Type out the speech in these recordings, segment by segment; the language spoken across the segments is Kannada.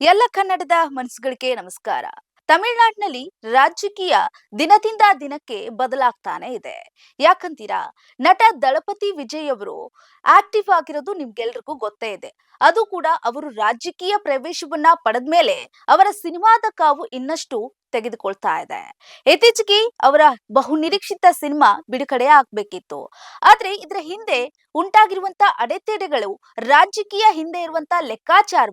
ಎಲ್ಲ ಕನ್ನಡದ ಮನಸ್ಸುಗಳಿಗೆ ನಮಸ್ಕಾರ. ತಮಿಳುನಾಡಿನಲ್ಲಿ ರಾಜಕೀಯ ದಿನದಿಂದ ದಿನಕ್ಕೆ ಬದಲಾಗ್ತಾನೆ ಇದೆ. ಯಾಕಂತೀರಾ? ನಟ ದಳಪತಿ ವಿಜಯ್ ಅವರು ಆಕ್ಟಿವ್ ಆಗಿರೋದು ನಿಮ್ಗೆಲ್ರಿಗೂ ಗೊತ್ತೇ ಇದೆ. ಅದು ಕೂಡ ಅವರು ರಾಜಕೀಯ ಪ್ರವೇಶವನ್ನ ಪಡೆದ್ಮೇಲೆ ಅವರ ಸಿನಿಮಾದ ಕಾವು ಇನ್ನಷ್ಟು ತೆಗೆದುಕೊಳ್ತಾ ಇದೆ. ಇತ್ತೀಚೆಗೆ ಅವರ ಬಹು ನಿರೀಕ್ಷಿತ ಸಿನಿಮಾ ಬಿಡುಗಡೆ ಆಗ್ಬೇಕಿತ್ತು. ಆದ್ರೆ ಇದರ ಹಿಂದೆ ಉಂಟಾಗಿರುವಂತ ಅಡೆತಡೆಗಳು, ರಾಜಕೀಯ ಹಿಂದೆ ಇರುವಂತ ಲೆಕ್ಕಾಚಾರ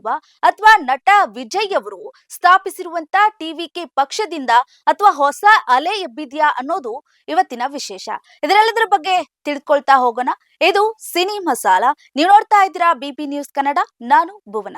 ಅಥವಾ ನಟ ವಿಜಯ್ ಅವರು ಸ್ಥಾಪಿಸಿರುವಂತ ಟಿವಿಕೆ ಪಕ್ಷದಿಂದ ಅಥವಾ ಹೊಸ ಅಲೆ ಎಬ್ಬಿದ್ಯಾ ಅನ್ನೋದು ಇವತ್ತಿನ ವಿಶೇಷ. ಇದರೆಲ್ಲದರ ಬಗ್ಗೆ ತಿಳ್ಕೊಳ್ತಾ ಹೋಗೋಣ. ಇದು ಸಿನಿ ಮಸಾಲ. ನೀವು ನೋಡ್ತಾ ಇದ್ದೀರಾ ಬಿಪಿ ನ್ಯೂಸ್ ಕನ್ನಡ, ನಾನು ಭುವನ.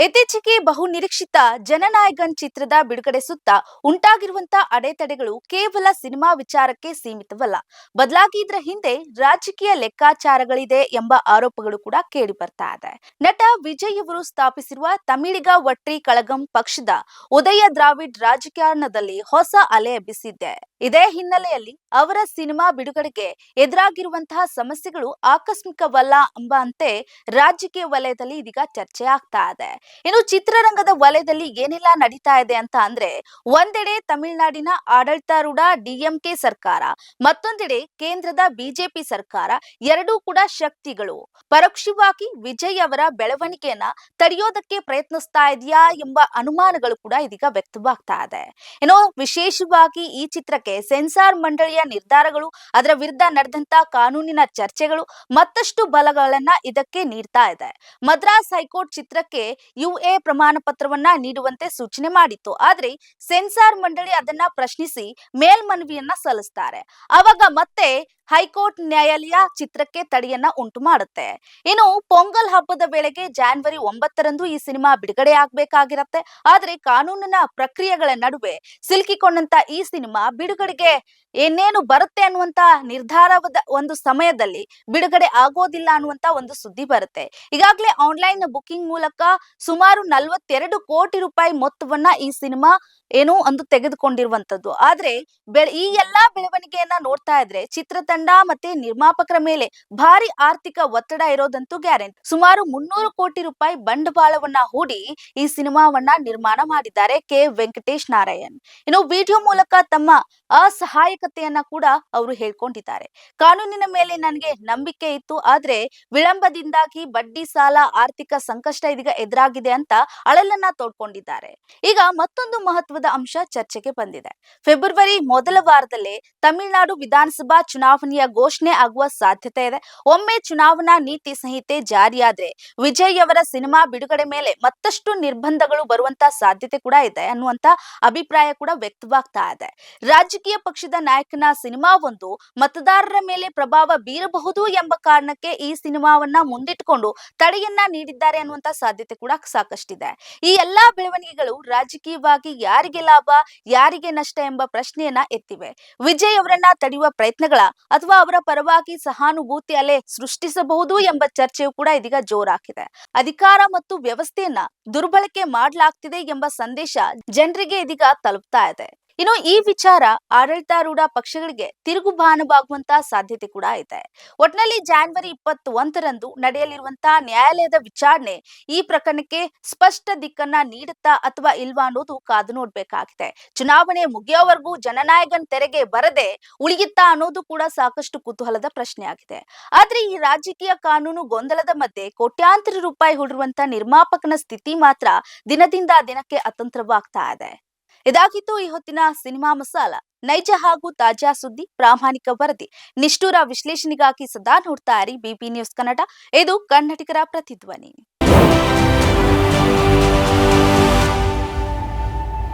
ಇತ್ತೀಚೆಗೆ ಬಹು ನಿರೀಕ್ಷಿತ ಜನನಾಯಕನ್ ಚಿತ್ರದ ಬಿಡುಗಡೆ ಸುತ್ತ ಉಂಟಾಗಿರುವಂತ ಅಡೆತಡೆಗಳು ಕೇವಲ ಸಿನಿಮಾ ವಿಚಾರಕ್ಕೆ ಸೀಮಿತವಲ್ಲ. ಬದಲಾಗಿ ಇದರ ಹಿಂದೆ ರಾಜಕೀಯ ಲೆಕ್ಕಾಚಾರಗಳಿದೆ ಎಂಬ ಆರೋಪಗಳು ಕೂಡ ಕೇಳಿ ಬರ್ತಾ ಇದೆ. ನಟ ವಿಜಯ್ ಅವರು ಸ್ಥಾಪಿಸಿರುವ ತಮಿಳಿಗ ವಟ್ರಿ ಕಳಗಂ ಪಕ್ಷದ ಉದಯ ದ್ರಾವಿಡ್ ರಾಜಕಾರಣದಲ್ಲಿ ಹೊಸ ಅಲೆ ಎಬ್ಬಿಸಿದ್ದೆ ಇದೇ ಹಿನ್ನೆಲೆಯಲ್ಲಿ ಅವರ ಸಿನಿಮಾ ಬಿಡುಗಡೆಗೆ ಎದುರಾಗಿರುವಂತಹ ಸಮಸ್ಯೆಗಳು ಆಕಸ್ಮಿಕವಲ್ಲ ಎಂಬಂತೆ ರಾಜಕೀಯ ವಲಯದಲ್ಲಿ ಇದೀಗ ಚರ್ಚೆ ಆಗ್ತಾ ಇದೆ. ಇನ್ನು ಚಿತ್ರರಂಗದ ವಲಯದಲ್ಲಿ ಏನೆಲ್ಲ ನಡೀತಾ ಇದೆ ಅಂತ ಅಂದ್ರೆ ಒಂದೆಡೆ ತಮಿಳುನಾಡಿನ ಆಡಳಿತಾರೂಢ ಡಿಎಂಕೆ ಸರ್ಕಾರ, ಮತ್ತೊಂದೆಡೆ ಕೇಂದ್ರದ ಬಿಜೆಪಿ ಸರ್ಕಾರ, ಎರಡೂ ಕೂಡ ಶಕ್ತಿಗಳು. ಪರೋಕ್ಷವಾಗಿ ವಿಜಯ್ ಅವರ ಬೆಳವಣಿಗೆಯನ್ನ ತಡೆಯೋದಕ್ಕೆ ಪ್ರಯತ್ನಿಸ್ತಾ ಇದೆಯಾ ಎಂಬ ಅನುಮಾನಗಳು ಕೂಡ ಇದೀಗ ವ್ಯಕ್ತವಾಗ್ತಾ ಇದೆ. ಏನೋ ವಿಶೇಷವಾಗಿ ಈ ಚಿತ್ರಕ್ಕೆ ಸೆನ್ಸಾರ್ ಮಂಡಳಿಯ ನಿರ್ಧಾರಗಳು, ಅದರ ವಿರುದ್ಧ ನಡೆದಂತ ಕಾನೂನಿನ ಚರ್ಚೆಗಳು ಮತ್ತಷ್ಟು ಬಲಗಳನ್ನ ಇದಕ್ಕೆ ನೀಡ್ತಾ ಇದೆ. ಮದ್ರಾಸ್ ಹೈಕೋರ್ಟ್ ಚಿತ್ರಕ್ಕೆ ಯುಎ ಪ್ರಮಾಣ ಪತ್ರವನ್ನ ನೀಡುವಂತೆ ಸೂಚನೆ ಮಾಡಿತ್ತು. ಆದ್ರೆ ಸೆನ್ಸಾರ್ ಮಂಡಳಿ ಅದನ್ನ ಪ್ರಶ್ನಿಸಿ ಮೇಲ್ಮನವಿಯನ್ನ ಸಲ್ಲಿಸ್ತಾರೆ. ಅವಾಗ ಮತ್ತೆ ಹೈಕೋರ್ಟ್ ನ್ಯಾಯಾಲಯ ಚಿತ್ರಕ್ಕೆ ತಡೆಯನ್ನ ಉಂಟು ಮಾಡುತ್ತೆ. ಇನ್ನು ಪೊಂಗಲ್ ಹಬ್ಬದ ವೇಳೆಗೆ ಜಾನ್ವರಿ ಒಂಬತ್ತರಂದು ಈ ಸಿನಿಮಾ ಬಿಡುಗಡೆ ಆಗ್ಬೇಕಾಗಿರತ್ತೆ. ಆದ್ರೆ ಕಾನೂನಿನ ಪ್ರಕ್ರಿಯೆಗಳ ನಡುವೆ ಸಿಲುಕಿಕೊಂಡಂತ ಈ ಸಿನಿಮಾ ಬಿಡುಗಡೆಗೆ ಏನೇನು ಬರುತ್ತೆ ಅನ್ನುವಂತ ನಿರ್ಧಾರವಾದ ಒಂದು ಸಮಯದಲ್ಲಿ ಬಿಡುಗಡೆ ಆಗೋದಿಲ್ಲ ಅನ್ನುವಂತ ಒಂದು ಸುದ್ದಿ ಬರುತ್ತೆ. ಈಗಾಗಲೇ ಆನ್ಲೈನ್ ಬುಕಿಂಗ್ ಮೂಲಕ ಸುಮಾರು ನಲವತ್ತೆರಡು ಕೋಟಿ ರೂಪಾಯಿ ಮೊತ್ತವನ್ನ ಈ ಸಿನಿಮಾ ಏನು ಅಂದು ತೆಗೆದುಕೊಂಡಿರುವಂತದ್ದು. ಆದ್ರೆ ಈ ಎಲ್ಲಾ ಬೆಳವಣಿಗೆಯನ್ನ ನೋಡ್ತಾ ಇದ್ರೆ ಚಿತ್ರತಂಡ ಮತ್ತೆ ನಿರ್ಮಾಪಕರ ಮೇಲೆ ಭಾರಿ ಆರ್ಥಿಕ ಒತ್ತಡ ಇರೋದಂತೂ ಗ್ಯಾರಂಟಿ. ಸುಮಾರು ಮುನ್ನೂರು ಕೋಟಿ ರೂಪಾಯಿ ಬಂಡವಾಳವನ್ನ ಹೂಡಿ ಈ ಸಿನಿಮಾವನ್ನ ನಿರ್ಮಾಣ ಮಾಡಿದ್ದಾರೆ ಕೆ. ವೆಂಕಟೇಶ್ ನಾರಾಯಣ್. ಇನ್ನು ವಿಡಿಯೋ ಮೂಲಕ ತಮ್ಮ ಅಸಹಾಯಕತೆಯನ್ನ ಕೂಡ ಅವರು ಹೇಳ್ಕೊಂಡಿದ್ದಾರೆ. ಕಾನೂನಿನ ಮೇಲೆ ನನಗೆ ನಂಬಿಕೆ ಇತ್ತು, ಆದ್ರೆ ವಿಳಂಬದಿಂದಾಗಿ ಬಡ್ಡಿ ಸಾಲ, ಆರ್ಥಿಕ ಸಂಕಷ್ಟ ಇದೀಗ ಎದುರಾಗಿದೆ ಅಂತ ಅಳಲನ್ನ ತೋಡ್ಕೊಂಡಿದ್ದಾರೆ. ಈಗ ಮತ್ತೊಂದು ಮಹತ್ವದ ಅಂಶ ಚರ್ಚೆಗೆ ಬಂದಿದೆ. ಫೆಬ್ರವರಿ ಮೊದಲ ವಾರದಲ್ಲೇ ತಮಿಳುನಾಡು ವಿಧಾನಸಭಾ ಚುನಾವಣೆಯ ಘೋಷಣೆ ಆಗುವ ಸಾಧ್ಯತೆ ಇದೆ. ಒಮ್ಮೆ ಚುನಾವಣಾ ನೀತಿ ಸಂಹಿತೆ ಜಾರಿಯಾದ್ರೆ ವಿಜಯ್ ಅವರ ಸಿನಿಮಾ ಬಿಡುಗಡೆ ಮೇಲೆ ಮತ್ತಷ್ಟು ನಿರ್ಬಂಧಗಳು ಬರುವಂತ ಸಾಧ್ಯತೆ ಕೂಡ ಇದೆ ಅನ್ನುವಂತ ಅಭಿಪ್ರಾಯ ಕೂಡ ವ್ಯಕ್ತವಾಗ್ತಾ ಇದೆ. ರಾಜಕೀಯ ಪಕ್ಷದ ನಾಯಕನ ಸಿನಿಮಾ ಒಂದು ಮತದಾರರ ಮೇಲೆ ಪ್ರಭಾವ ಬೀರಬಹುದು ಎಂಬ ಕಾರಣಕ್ಕೆ ಈ ಸಿನಿಮಾವನ್ನ ಮುಂದಿಟ್ಟುಕೊಂಡು ತಡೆಯನ್ನ ನೀಡಿದ್ದಾರೆ ಅನ್ನುವಂತ ಸಾಧ್ಯತೆ ಕೂಡ ಸಾಕಷ್ಟಿದೆ. ಈ ಎಲ್ಲಾ ಬೆಳವಣಿಗೆಗಳು ರಾಜಕೀಯವಾಗಿ ಯಾರಿಗೆ ಲಾಭ, ಯಾರಿಗೆ ನಷ್ಟ ಎಂಬ ಪ್ರಶ್ನೆಯನ್ನ ಎತ್ತಿವೆ. ವಿಜಯ್ ಅವರನ್ನ ತಡೆಯುವ ಪ್ರಯತ್ನಗಳ ಅಥವಾ ಅವರ ಪರವಾಗಿ ಸಹಾನುಭೂತಿ ಅಲೆ ಸೃಷ್ಟಿಸಬಹುದು ಎಂಬ ಚರ್ಚೆಯು ಕೂಡ ಇದೀಗ ಜೋರಾಗಿದೆ. ಅಧಿಕಾರ ಮತ್ತು ವ್ಯವಸ್ಥೆಯನ್ನ ದುರ್ಬಳಕೆ ಮಾಡಲಾಗ್ತಿದೆ ಎಂಬ ಸಂದೇಶ ಜನರಿಗೆ ಇದೀಗ ತಲುಪ್ತಾ ಇದೆ. ಇನ್ನು ಈ ವಿಚಾರ ಆಡಳಿತಾರೂಢ ಪಕ್ಷಗಳಿಗೆ ತಿರುಗು ಭಾನುವಾಗುವಂತಹ ಸಾಧ್ಯತೆ ಕೂಡ ಇದೆ. ಒಟ್ನಲ್ಲಿ ಜಾನ್ವರಿ ಇಪ್ಪತ್ತ್ ಒಂದರಂದು ನಡೆಯಲಿರುವಂತಹ ನ್ಯಾಯಾಲಯದ ವಿಚಾರಣೆ ಈ ಪ್ರಕರಣಕ್ಕೆ ಸ್ಪಷ್ಟ ದಿಕ್ಕನ್ನ ನೀಡುತ್ತಾ ಅಥವಾ ಇಲ್ವಾ ಅನ್ನೋದು ಕಾದು ನೋಡ್ಬೇಕಾಗಿದೆ. ಚುನಾವಣೆ ಮುಗಿಯೋವರೆಗೂ ಜನನಾಯಕನ್ ತೆರೆಗೆ ಬರದೆ ಉಳಿಯುತ್ತಾ ಅನ್ನೋದು ಕೂಡ ಸಾಕಷ್ಟು ಕುತೂಹಲದ ಪ್ರಶ್ನೆಯಾಗಿದೆ. ಆದ್ರೆ ಈ ರಾಜಕೀಯ ಕಾನೂನು ಗೊಂದಲದ ಮಧ್ಯೆ ಕೋಟ್ಯಾಂತರ ರೂಪಾಯಿ ಹುಡಿರುವಂತ ನಿರ್ಮಾಪಕನ ಸ್ಥಿತಿ ಮಾತ್ರ ದಿನದಿಂದ ದಿನಕ್ಕೆ ಅತಂತ್ರವಾಗ್ತಾ ಇದೆ. ಇದಾಗಿತ್ತು ಈ ಹೊತ್ತಿನ ಸಿನಿಮಾ ಮಸಾಲ. ನೈಜ ಹಾಗೂ ತಾಜಾ ಸುದ್ದಿ, ಪ್ರಾಮಾಣಿಕ ವರದಿ. ನಿಷ್ಠೂರ ವಿಶ್ಲೇಷಣೆಗಾಗಿ ಸದಾ ನೋಡ್ತಾ ಇರಿ. BP news Kannada. ಇದು ಕನ್ನಡಿಗರ ಪ್ರತಿಧ್ವನಿ.